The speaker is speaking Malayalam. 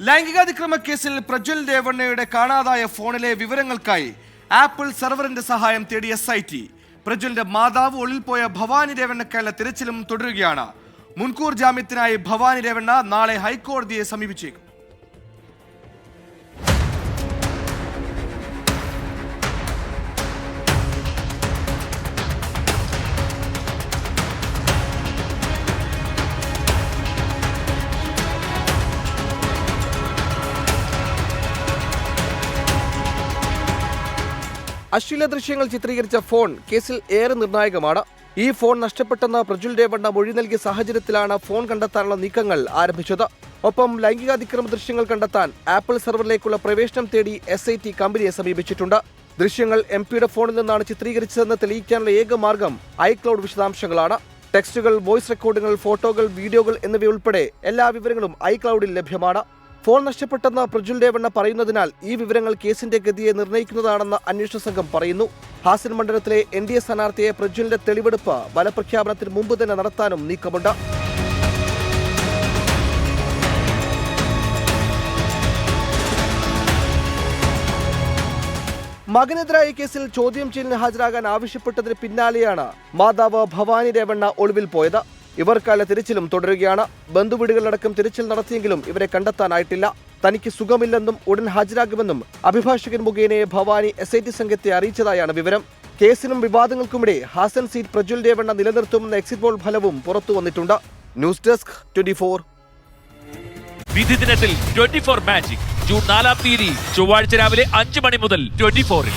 ലൈംഗികാതിക്രമ കേസിൽ പ്രജ്വൽ രേവണ്ണയുടെ കാണാതായ ഫോണിലെ വിവരങ്ങൾക്കായി ആപ്പിൾ സെർവറിന്റെ സഹായം തേടി എസ് ഐ ടി പ്രജ്വലിന്റെ മാതാവ് ഒളിൽ പോയ ഭവാനി രേവണ്ണക്കായുള്ള തിരച്ചിലും തുടരുകയാണ്. മുൻകൂർ ജാമ്യത്തിനായി ഭവാനി രേവണ്ണ നാളെ ഹൈക്കോടതിയെ സമീപിച്ചേക്കും. അശ്ലീല ദൃശ്യങ്ങൾ ചിത്രീകരിച്ച ഫോൺ കേസിൽ ഏറെ നിർണായകമാണ്. ഈ ഫോൺ നഷ്ടപ്പെട്ടെന്ന് പ്രജ്വൽ രേവണ്ണ മൊഴി നൽകിയ സാഹചര്യത്തിലാണ് ഫോൺ കണ്ടെത്താനുള്ള നീക്കങ്ങൾ ആരംഭിച്ചത്. ഒപ്പം ലൈംഗികാതിക്രമ ദൃശ്യങ്ങൾ കണ്ടെത്താൻ ആപ്പിൾ സെർവറിലേക്കുള്ള പ്രവേശനം തേടി എസ് കമ്പനിയെ സമീപിച്ചിട്ടുണ്ട്. ദൃശ്യങ്ങൾ എം പിയുടെ ഫോണിൽ നിന്നാണ് ചിത്രീകരിച്ചതെന്ന് തെളിയിക്കാനുള്ള ഏക മാർഗം ഐക്ലൗഡ് വിശദാംശങ്ങളാണ്. ടെക്സ്റ്റുകൾ വോയിസ് റെക്കോർഡുകൾ ഫോട്ടോകൾ വീഡിയോകൾ എന്നിവയുൾപ്പെടെ എല്ലാ വിവരങ്ങളും ഐക്ലൗഡിൽ ലഭ്യമാണ്. ഫോൺ നഷ്ടപ്പെട്ടെന്ന് പ്രജുൽ രേവണ്ണ പറയുന്നതിനാൽ ഈ വിവരങ്ങൾ കേസിന്റെ ഗതിയെ നിർണയിക്കുന്നതാണെന്ന് അന്വേഷണ സംഘം പറയുന്നു. ഹാസൻ മണ്ഡലത്തിലെ എൻ ഡി എ സ്ഥാനാർത്ഥിയെ പ്രജ്വലിന്റെ തെളിവെടുപ്പ് ഫലപ്രഖ്യാപനത്തിന് മുമ്പ് തന്നെ നടത്താനും നീക്കമുണ്ട്. മകനെതിരായ കേസിൽ ചോദ്യം ചെയ്യലിന് ഹാജരാകാൻ ആവശ്യപ്പെട്ടതിന് പിന്നാലെയാണ് മാതാവ് ഭവാനി രേവണ്ണ ഒളിവിൽ പോയത്. ഇവർക്കാല തിരച്ചിലും തുടരുകയാണ്. ബന്ധുവീടുകളിലടക്കം തിരച്ചിൽ നടത്തിയെങ്കിലും ഇവരെ കണ്ടെത്താനായിട്ടില്ല. തനിക്ക് സുഖമില്ലെന്നും ഉടൻ ഹാജരാകുമെന്നും അഭിഭാഷകൻ മുഖേനയെ ഭവാനി എസ് ഐ ടി സംഘത്തെ അറിയിച്ചതായാണ് വിവരം. കേസിനും വിവാദങ്ങൾക്കുമിടെ ഹാസൻ സീറ്റ് പ്രജ്വൽ രേവണ്ണ നിലനിർത്തുമെന്ന എക്സിറ്റ് പോൾ ഫലവും പുറത്തു വന്നിട്ടുണ്ട്. ന്യൂസ് ഡെസ്ക് ട്വന്റി വിധി ദിനത്തിൽ ട്വന്റി ഫോർ മാജിക്. ജൂൺ നാലാം തീയതി ചൊവ്വാഴ്ച രാവിലെ അഞ്ച് മണി മുതൽ ട്വന്റി ഫോറിൽ.